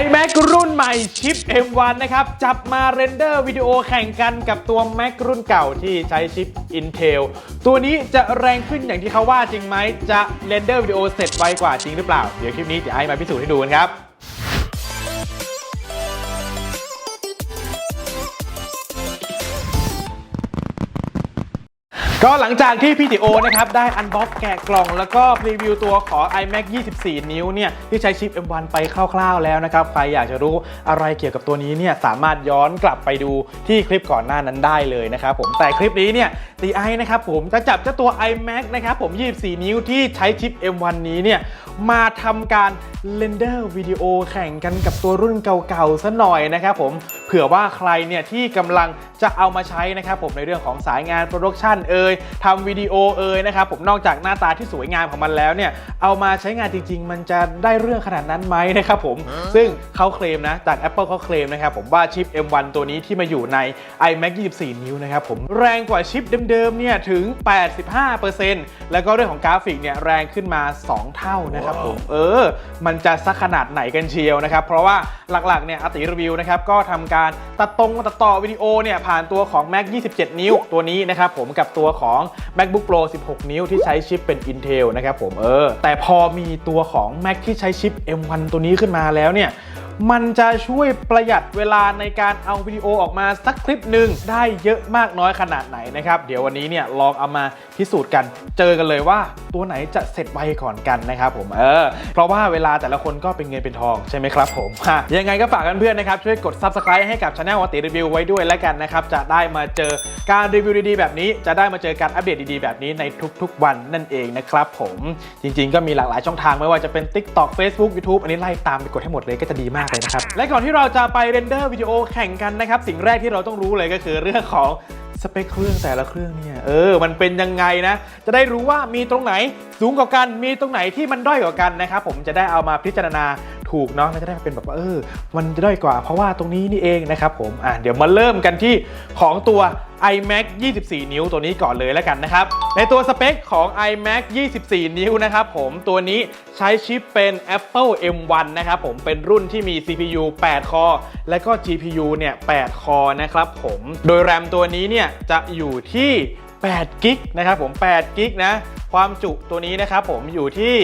iMac รุ่นใหม่ชิป M1 นะครับ จับมาเรนเดอร์วิดีโอแข่งกันกับตัว Mac รุ่นเก่าที่ใช้ชิป Intel ตัวนี้จะแรงขึ้นอย่างที่เขาว่าจริงไหม จะเรนเดอร์วิดีโอเสร็จไวกว่าจริงหรือเปล่า เดี๋ยวคลิปนี้เดี๋ยวไอมาพิสูจน์ให้ดูกันครับ ก็หลังจากที่พี่ติโอนะครับ ได้อันบ็อกแกะกล่อง แล้วก็พรีวิวตัวของ iMac 24 นิ้วเนี่ย ที่ใช้ชิป M1 ไปคร่าวๆแล้วนะครับ ใครอยากจะรู้อะไรเกี่ยวกับตัวนี้เนี่ย สามารถย้อนกลับไปดูที่คลิปก่อนหน้านั้นได้เลยนะครับผมแต่คลิปนี้เนี่ยตีไอนะครับผมจะจับเจ้าตัว iMac นะครับผม 24 นิ้วที่ใช้ชิป M1 นี้เนี่ยมาทำการเรนเดอร์วิดีโอแข่งกันกับตัวรุ่นเก่าๆซะหน่อยนะครับผม ผื่อว่าใครเนี่ยที่กำลังจะเอามาใช้นะครับผมในเรื่องของสายงานโปรดักชันเอ่ยทำวิดีโอเอ่ยนะครับผมนอกจากหน้าตาที่สวยงามของมันแล้วเนี่ยเอามาใช้งานจริง ๆ มันจะได้เรื่องขนาดนั้นไหมนะครับผมซึ่งเขาเคลมนะจาก Apple เขาเคลมนะครับผมว่าชิป M1 ตัวนี้ที่มาอยู่ใน iMac 24 นิ้วนะครับผมแรงกว่าชิปเดิมๆเนี่ยถึง 85%แล้วก็เรื่องของกราฟิกเนี่ยแรงขึ้นมา 2 เท่านะครับผมเออ มันจะสักขนาดไหนกันเชียวนะครับเพราะว่าหลักๆเนี่ยอติรีวิวนะครับก็ทำการตัดตรงตัดต่อวิดีโอเนี่ยผ่านตัวของ Mac 27 นิ้วตัวนี้นะครับผมกับตัวของ MacBook Pro 16 นิ้วที่ใช้ชิปเป็น Intel นะครับผมเออแต่พอมีตัวของ Mac ที่ใช้ชิป M1 ตัวนี้ขึ้นมาแล้วเนี่ย มันจะช่วยประหยัดเวลาในการเอาวิดีโอออกมาสักคลิปหนึ่งได้เยอะมากน้อยขนาดไหนนะครับ เดี๋ยววันนี้เนี่ยลองเอามาพิสูจน์กัน เจอกันเลยว่าตัวไหนจะเสร็จไวก่อนกันนะครับผมเออเพราะว่าเวลาแต่ละคนก็เป็นเงินเป็นทองใช่ไหมครับผมฮะยังไงก็ฝากกันเพื่อนๆนะครับช่วยกด subscribe ให้กับช anel วัติรีวิวไว้ด้วยแล้วกันนะครับจะได้มาเจอการรีวิวดีๆแบบนี้ จะได้มาเจอการอัปเดตดีๆแบบนี้ในทุกๆวันนั่นเองนะครับผมจริงๆก็มีหลากหลายช่องทางไม่ว่าจะเป็น TikTok Facebook YouTube อันนี้ไล่ตามไปกดให้หมดเลยก็จะดีมากเลยนะครับ และก่อนที่เราจะไปเรนเดอร์วิดีโอแข่งกันนะครับ สิ่งแรกที่เราต้องรู้เลยก็คือเรื่องของสเปคเครื่องแต่ละเครื่องเนี่ยเออมันเป็นยังไงนะ จะได้รู้ว่ามีตรงไหนสูงกว่ากัน มีตรงไหนที่มันด้อยกว่ากันนะครับผมจะได้เอามาพิจารณาถูกเนาะแล้วจะได้เป็นแบบว่าเออ มันจะด้อยกว่าเพราะว่าตรงนี้นี่เองนะครับผมอะเดี๋ยวมาเริ่มกันที่ของตัว iMac 24 นิ้วตัวนี้ก่อนเลยแล้วกันนะครับ ในตัวสเปคของ iMac 24 นิ้วนะครับผมตัวนี้ใช้ชิปเป็น Apple M1 นะครับผมเป็นรุ่นที่มี CPU 8 คอและก็ GPU เนี่ย8คอนะครับผมโดย RAM ตัวนี้เนี่ยจะอยู่ที่8กิกนะครับผม8กิกนะความจุตัวนี้นะครับผมอยู่ที่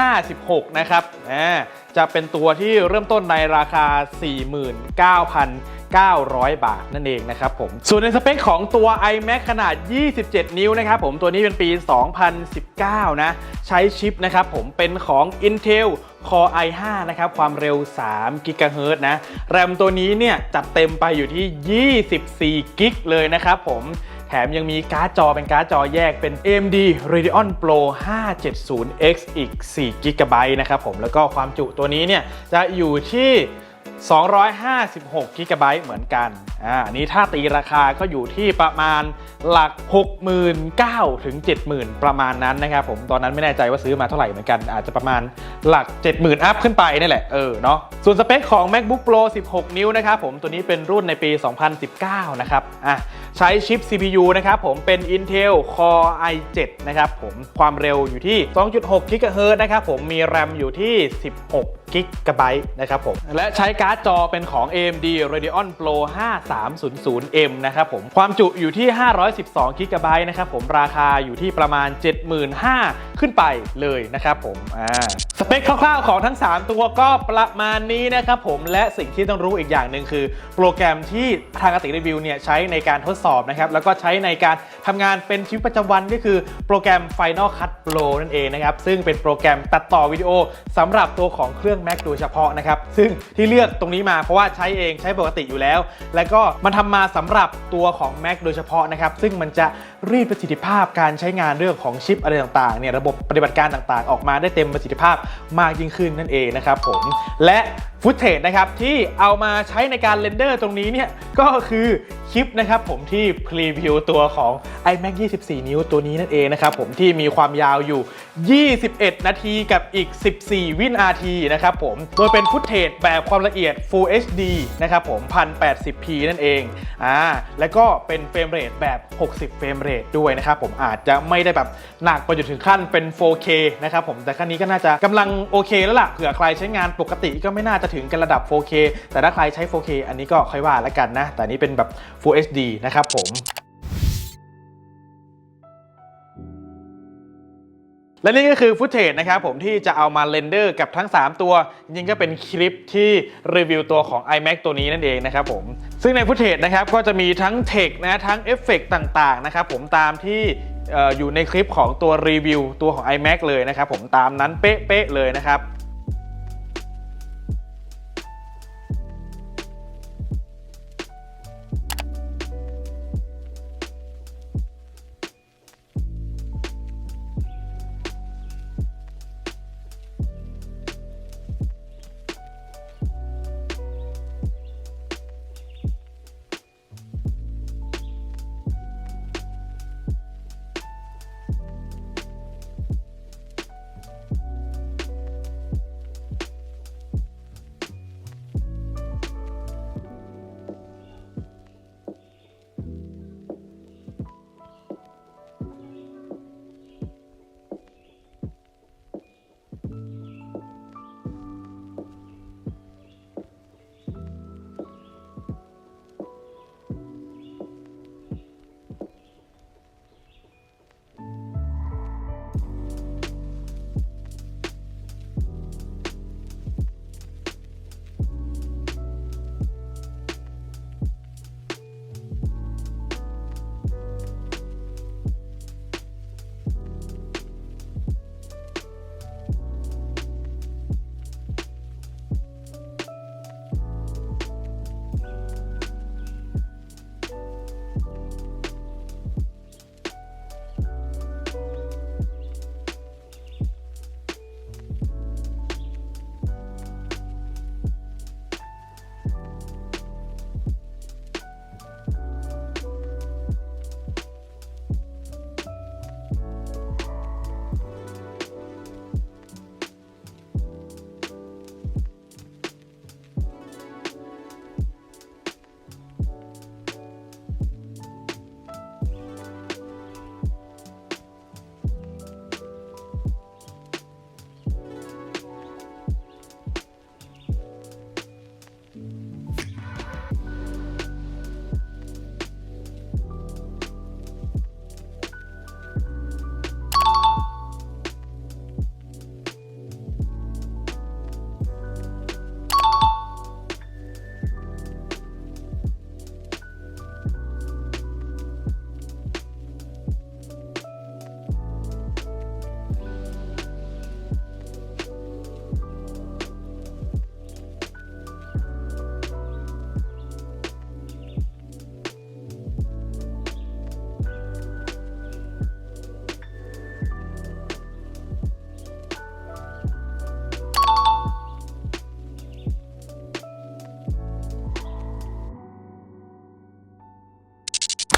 256 นะครับอ่าจะเป็นตัวที่เริ่มต้นในราคา 49,000 900 บาทนั่นเองนะครับผม ส่วนในสเปคของตัว iMac ขนาด 27 นิ้วนะครับผม ตัวนี้เป็นปี 2019 นะ ใช้ชิปนะครับผมเป็นของ Intel Core i5 นะครับ ความเร็ว3 GHz นะ แรมตัวนี้เนี่ย จัดเต็มไปอยู่ที่ 24กิกเลยนะครับผมแถมยังมีการ์ดจอเป็นการ์ดจอแยกเป็น AMD Radeon Pro 570X อีก 4 g b นะครับผม แล้วก็ความจุตัวนี้เนี่ยจะอยู่ที่ 256 g b เหมือนกัน อ่าอันนี้ถ้าตีราคาก็อยู่ที่ประมาณหลัก 69,000ถึง70,000 ประมาณนั้นนะครับผม ตอนนั้นไม่แน่ใจว่าซื้อมาเท่าไหร่เหมือนกัน อาจจะประมาณหลัก 70,000 อัพขึ้นไปนี่แหละ เออ เนาะ ส่วนสเปคของ MacBook Pro 16 นิ้วนะครับผม ตัวนี้เป็นรุ่นในปี 2019 นะครับ อะใช้ชิป CPU นะครับผม เป็น Intel Core i7 นะครับผม ความเร็วอยู่ที่ 2.6 GHz นะครับผม มี RAM อยู่ที่ 16 กิกะไบต์นะครับผม และใช้การ์ดจอเป็นของ AMD Radeon Pro 5300M นะครับผม ความจุอยู่ที่ 512กิกะไบต์นะครับผม ราคาอยู่ที่ประมาณ 75,000 ขึ้นไปเลยนะครับผม อ่า สเปคคร่าวๆของทั้ง 3 ตัวก็ประมาณนี้นะครับผม และสิ่งที่ต้องรู้อีกอย่างหนึ่งคือ โปรแกรมที่ทางอติรีวิวเนี่ยใช้ในการทดสอบนะครับ แล้วก็ใช้ในการทำงานเป็นชีวิตประจำวันก็คือโปรแกรม Final Cut Pro นั่นเองนะครับ ซึ่งเป็นโปรแกรมตัดต่อวิดีโอสำหรับตัวของเครื่อง Mac โดยเฉพาะนะครับ ซึ่งที่เลือกตรงนี้มาเพราะว่าใช้เองใช้ปกติอยู่แล้ว แล้วก็มันทำมาสำหรับตัวของ Mac โดยเฉพาะนะครับ ซึ่งมันจะ รีดประสิทธิภาพการใช้งานเรื่องของชิปอะไรต่างๆเนี่ยระบบปฏิบัติการต่างๆ ออกมาได้เต็มประสิทธิภาพมากยิ่งขึ้นนั่นเองนะครับผมและฟุตเทจนะครับที่เอามาใช้ในการเรนเดอร์ตรงนี้เนี่ยก็คือคลิปนะครับผมที่พรีวิวตัวของ iMac 24 นิ้วตัวนี้นั่นเองนะครับผมที่มีความยาวอยู่ 21 นาทีกับอีก 14 วินาทีนะครับผมโดยเป็นฟุตเทจแบบความละเอียด Full HD นะครับผม 1080p นั่นเองอ่าแล้วก็เป็นเฟรมเรทแบบ 60 เฟรมเรทด้วยนะครับผมอาจจะไม่ได้แบบหนักไปจนถึงขั้นเป็น 4K นะครับผมแต่ขั้นนี้ก็น่าจะกำลังโอเคแล้วล่ะเผื่อใครใช้งานปกติก็ไม่น่าจะถึงกันระดับ 4K แต่ถ้าใครใช้ 4K อันนี้ก็ค่อยว่าแล้วกันนะ แต่นนี้เป็นแบบ Full HD นะครับผมและนี่ก็คือฟุตเทจนะครับผมที่จะเอามาเรนเดอร์กับทั้ง 3 ตัว จริงๆก็เป็นคลิปที่รีวิวตัวของ iMac ตัวนี้นั่นเองนะครับผม ซึ่งในฟุตเทจนะครับก็จะมีทั้งเทคนะทั้งเอฟเฟกต่างๆนะครับผมตามที่เอ่ออยู่ในคลิปของตัวรีวิวตัวของ iMac เลยนะครับผมตามนั้นเป๊ะๆเลยนะครับ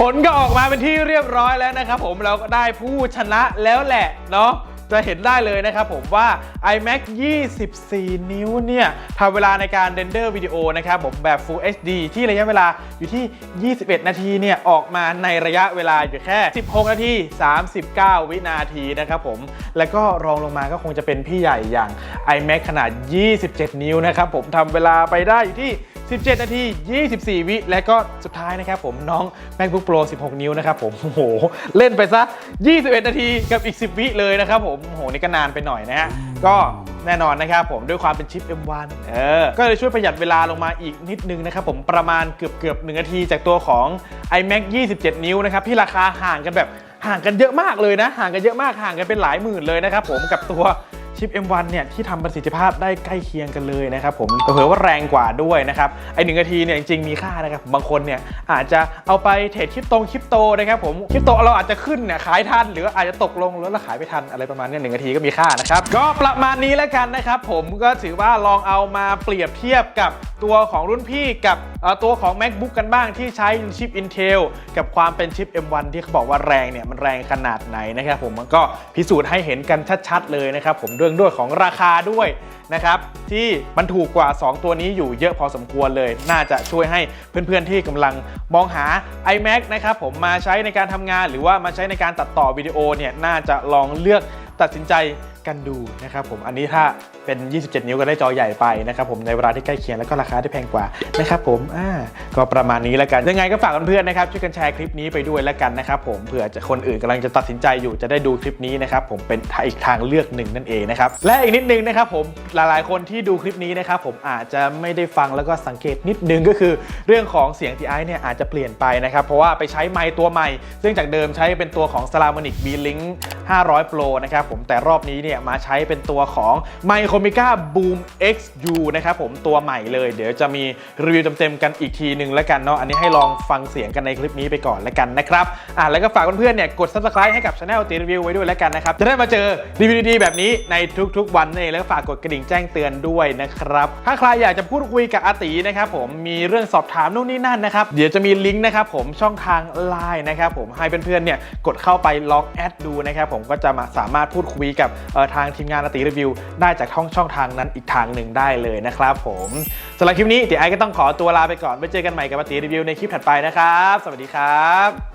ผลก็ออกมาเป็นที่เรียบร้อยแล้วนะครับผมเราก็ได้ผู้ชนะแล้วแหละเนาะ จะเห็นได้เลยนะครับผมว่า iMac 24 นิ้วเนี่ยทำเวลาในการเรนเดอร์วิดีโอนะครับผมแบบ Full HD ที่ระยะเวลาอยู่ที่ 21 นาทีเนี่ยออกมาในระยะเวลาอยู่แค่ 16 นาที 39 วินาทีนะครับผม แล้วก็รองลงมาก็คงจะเป็นพี่ใหญ่อย่าง iMac ขนาด 27 นิ้วนะครับผมทำเวลาไปได้อยู่ที่ 17 นาที 24 วิ และก็สุดท้ายนะครับผมน้อง MacBook Pro 16 นิ้วนะครับผม โอ้โห เล่นไปซะ 21 นาทีกับอีก 10 วิเลยนะครับผมโอ้โหนี่ก็นานไปหน่อยนะฮะ ก็แน่นอนนะครับผมด้วยความเป็นชิป M1 เออ ก็เลยช่วยประหยัดเวลาลงมาอีกนิดนึงนะครับผมประมาณเกือบเกือบ1นาทีจากตัวของ iMac 27 นิ้วนะครับที่ราคาห่างกันแบบห่างกันเยอะมากเลยนะ ห่างกันเยอะมากห่างกันเป็นหลายหมื่นเลยนะครับผมกับตัว ชิป M1 เนี่ยที่ทำประสิทธิภาพได้ใกล้เคียงกันเลยนะครับผมเผื่อว่าแรงกว่าด้วยนะครับไอหนึ่งนาทีเนี่ยจริงๆมีค่านะครับบางคนเนี่ยอาจจะเอาไปเทรดคริปโตคริปโตนะครับผมคริปโตเราอาจจะขึ้นเนี่ยขายทันหรืออาจจะตกลงแล้วเราขายไม่ทันอะไรประมาณนี้หนึ่งนาทีก็มีค่านะครับก็ประมาณนี้แล้วกันนะครับผมก็ถือว่าลองเอามาเปรียบเทียบกับตัวของรุ่นพี่กับ ตัวของ MacBook กันบ้างที่ใช้ชิป Intel กับความเป็นชิป M1 ที่เขาบอกว่าแรงเนี่ยมันแรงขนาดไหนนะครับผมมันก็พิสูจน์ให้เห็นกันชัดๆเลยนะครับผมเรื่องด้วยของราคาด้วยนะครับที่มันถูกกว่า 2 ตัวนี้อยู่เยอะพอสมควรเลย น่าจะช่วยให้เพื่อนๆที่กำลังมองหา iMac นะครับผมมาใช้ในการทำงาน หรือว่ามาใช้ในการตัดต่อวิดีโอเนี่ยน่าจะลองเลือกตัดสินใจ กันดูนะครับผมอันนี้ถ้าเป็น 27 นิ้วก็ได้จอใหญ่ไปนะครับผมในเวลาที่ใกล้เคียงแล้วก็ราคาที่แพงกว่านะครับผมอ่าก็ประมาณนี้แล้วกันยังไงก็ฝากเพื่อนๆนะครับช่วยกันแชร์คลิปนี้ไปด้วยแล้วกันนะครับผมเผื่อจะคนอื่นกำลังจะตัดสินใจอยู่จะได้ดูคลิปนี้นะครับผมเป็นอีกทางเลือกหนึ่งนั่นเองนะครับและอีกนิดนึงนะครับผมหลายๆ คนที่ดูคลิปนี้นะครับผมอาจจะไม่ได้ฟังแล้วก็สังเกตนิดนึงก็คือเรื่องของเสียงทีไอเนี่ยอาจจะเปลี่ยนไปนะครับเพราะว่าไปใช้ไมค์ตัวใหม่ ซึ่งจากเดิมใช้เป็นตัวของ s a l a m o n i c B-Link 500 Pro นะครับผมแต่รอบนี้เนี่ยมาใช้เป็นตัวของ m i c r o m i c a Boom XU นะครับผมตัวใหม่เลยเดี๋ยวจะมีรีวิวเต็มๆกันอีกทีหนึ่งแล้วกันเนาะอันนี้ให้ลองฟังเสียงกันในคลิปนี้ไปก่อนแล้วกันนะครับอะแล้วก็ฝากเพื่อนๆเนี่ยกด subscribe ให้กับช anel ตีรีวิวไว้ด้วยแล้วกันนะครับจะได้มาเจอรีวิวดีๆแบบนี้ในทุกๆ วันเองแล้วก็ฝากกดกระดิ่งแจ้งเตือนด้วยนะครับถ้าใครอยากจะพูดคุยกับอาตีนะครับผมมีเรื่องสอบถามนู่นนี่นั่นนะครับเดี๋ยวจะมีลิงก์นะครับผมช่องทางไลน์นะครับผมให้เพื่อนๆเนี่ยกดเข้าไปลองแอดดูนะครับผมก็จะมาสามารถพูดคุยกับเทางทีมงานอติรีวิว ได้จากช่องช่องทางนั้นอีกทางหนึ่งได้เลยนะครับผมสำหรับคลิปนี้เดี๋ยวไอก็ต้องขอตัวลาไปก่อนไว้เจอกันใหม่กับอติรีวิวในคลิปถัดไปนะครับ สวัสดีครับ